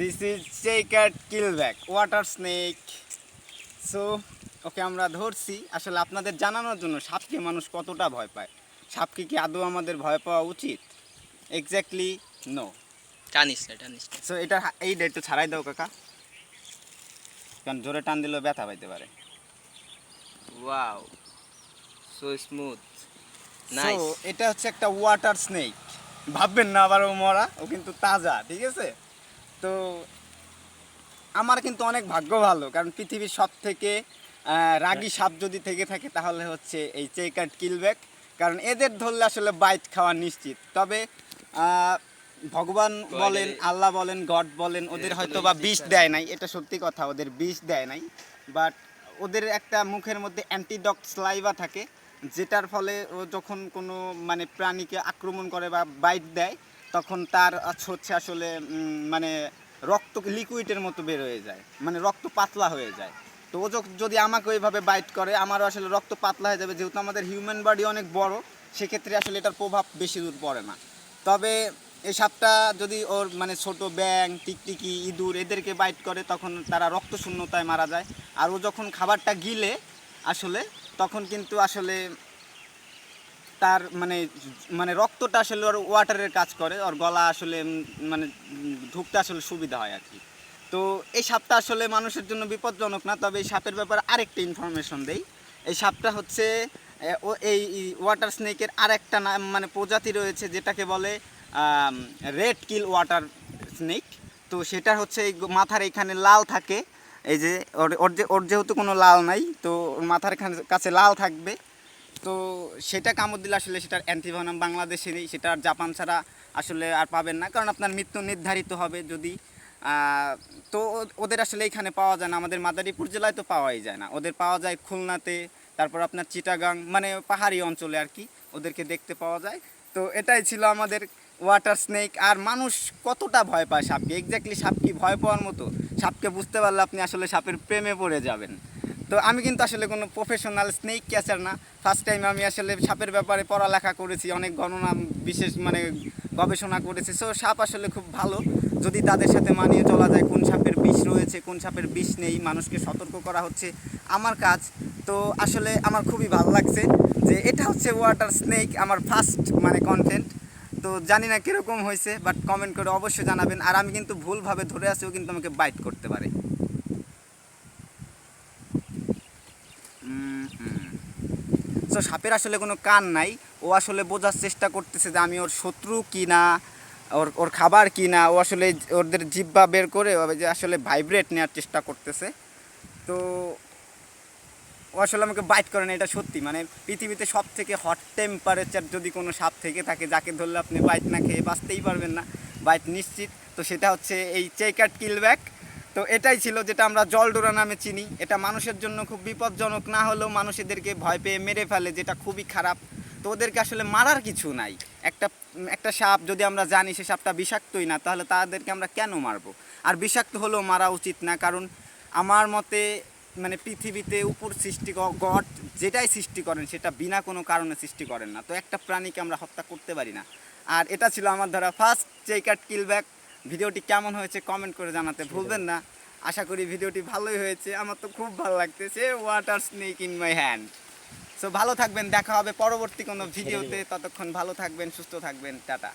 This is checkered keelback water snake so okay আমরা ধরছি। আসলে আপনাদের জানানোর জন্য সাপকে মানুষ কতটা ভয় পায়? সাপকে কি আদৌ আমাদের ভয় পাওয়া উচিত? এক্স্যাক্টলি নো টানিস না। টানিস সো এটা এই একটু ছাড়াই দাও কাকা। কারণ জোরে টান দিলেও ব্যথা পাইতে পারে। ওয়াও সো স্মুথ নাইস এটা হচ্ছে একটা ওয়াটার স্নেক ভাববেন না আবার ও মরা ও কিন্তু তাজা ঠিক আছে? তো আমার কিন্তু অনেক ভাগ্য ভালো কারণ পৃথিবীর সব থেকে রাগী সাপ যদি থেকে থাকে তাহলে হচ্ছে এই চেকার্ড কিলব্যাক কারণ এদের ধরলে আসলে বাইট খাওয়া নিশ্চিত। তবে ভগবান বলেন আল্লাহ বলেন গড বলেন ওদের হয়তো বা বিষ দেয় নাই এটা সত্যি কথা ওদের বিষ দেয় নাই। বাট ওদের একটা মুখের মধ্যে অ্যান্টিডক স্লাইভা থাকে যেটার ফলে ও যখন কোনো মানে প্রাণীকে আক্রমণ করে বা বাইট দেয় তখন তার হচ্ছে আসলে মানে রক্ত লিকুইডের মতো বের হয়ে যায়। মানে রক্ত পাতলা হয়ে যায়। তো ও যদি আমাকে ওইভাবে বাইট করে, আমারও আসলে রক্ত পাতলা হয়ে যাবে। যেহেতু আমাদের হিউম্যান বডি অনেক বড়, সেক্ষেত্রে আসলে এটার প্রভাব বেশি দূর পড়ে না। তবে এই সাপটা যদি ওর মানে ছোট ব্যাং, টিকটিকি, ইঁদুর এদেরকে বাইট করে, তখন তারা রক্ত শূন্যতায় মারা যায়। আর ও যখন খাবারটা গিলে, আসলে, তখন কিন্তু আসলে তার মানে মানে রক্তটা আসলে ওর ওয়াটারের কাজ করে, ওর গলা আসলে মানে ঢুকতে আসলে সুবিধা হয় আর কি। তো এই সাপটা আসলে মানুষের জন্য বিপজ্জনক না, তবে এই সাপের ব্যাপারে আরেকটা ইনফরমেশন দেই। এই সাপটা হচ্ছে ও, এই ওয়াটার স্নেকের আরেকটা নাম মানে প্রজাতি রয়েছে যেটাকে বলে রেড কিল ওয়াটার স্নেক তো সেটা হচ্ছে এই মাথার এখানে লাল থাকে। এই যে, ওর ওর যে, ওর যেহেতু কোনো লাল নাই, তো মাথার কাছে লাল থাকবে। তো সেটা কামড় দিলে আসলে সেটার অ্যান্টিভেনাম বাংলাদেশে নেই সেটা আর জাপান ছাড়া আসলে আর পাবেন না। কারণ আপনার মৃত্যু নির্ধারিত হবে যদি তো ওদের আসলে এখানে পাওয়া যায় না। আমাদের মাদারীপুর জেলায় তো পাওয়াই যায় না। ওদের পাওয়া যায় খুলনাতে, তারপর আপনার চিটাগাং মানে পাহাড়ি অঞ্চলে আর কি ওদেরকে দেখতে পাওয়া যায়। তো এটাই ছিল আমাদের ওয়াটার স্নেক আর মানুষ কতটা ভয় পায় সাপকে? এক্স্যাক্টলি সাপ কি ভয় পাওয়ার মতো? সাপকে বুঝতে পারলে আপনি আসলে সাপের প্রেমে পড়ে যাবেন। তো আমি কিন্তু আসলে কোনো প্রফেশনাল স্নেক ক্যাচার না। ফার্স্ট টাইম আমি আসলে সাপের ব্যাপারে পড়ালেখা করেছি, অনেক গণনা বিশেষ মানে গবেষণা করেছি। সো সাপ আসলে খুব ভালো। যদি তাদের সাথে মানিয়ে চলা যায়, কোন সাপের বিষ রয়েছে, কোন সাপের বিষ নেই, মানুষকে সতর্ক করা হচ্ছে, আমার কাজ। তো আসলে আমার খুবই ভালো লাগছে যে এটা হচ্ছে ওয়াটার স্নেক আমার ফার্স্ট মানে কন্টেন্ট তো জানি না কীরকম হয়েছে বাট কমেন্ট করে অবশ্যই জানাবেন। আর আমি কিন্তু ভুলভাবে ধরে আসিও কিন্তু আমাকে বাইট করতে পারে। সো সাপের আসলে কোনো কান নাই। ও আসলে বোঝার চেষ্টা করতেছে যে আমি ওর শত্রু কি না ওর ওর খাবার কি না ও আসলে ওদের জিব্বা বের করে যে আসলে ভাইব্রেট নেওয়ার চেষ্টা করতেছে। তো ও আসলে আমাকে বাইট করে না, এটা সত্যি। মানে পৃথিবীতে সব থেকে হট টেম্পারেচার যদি কোনো সাপ থেকে থাকে, যাকে ধরলে আপনি বাইট না খেয়ে বাঁচতেই পারবেন না। বাইট নিশ্চিত। তো সেটা হচ্ছে এই চেকাট কিলব্যাক তো এটাই ছিল যেটা আমরা জলডোরা নামে চিনি। এটা মানুষের জন্য খুব বিপজ্জনক, না হলেও মানুষ এদেরকে ভয় পেয়ে মেরে ফেলে, যেটা খুবই খারাপ। তো ওদেরকে আসলে মারার কিছু নাই। একটা একটা সাপ যদি আমরা জানি সে সাপটা বিষাক্তই না, তাহলে তাদেরকে আমরা কেন মারবো? আর বিষাক্ত হলেও মারা উচিত না, কারণ আমার মতে মানে পৃথিবীতে উপর সৃষ্টি গড যেটাই সৃষ্টি করেন, সেটা বিনা কোনো কারণে সৃষ্টি করেন না। তো একটা প্রাণীকে আমরা হত্যা করতে পারি না। আর এটা ছিল আমার ধরা। ফার্স্ট চেকাট কিলব্যাক ভিডিওটি কেমন হয়েছে কমেন্ট করে জানাতে ভুলবেন না। আশা করি ভিডিওটি ভালোই হয়েছে। আমার তো খুব ভালো লাগতেছে। Water snake in my hand so ভালো থাকবেন। দেখা হবে পরবর্তী কোনো ভিডিওতে। ততক্ষণ ভালো থাকবেন সুস্থ থাকবেন। টাটা।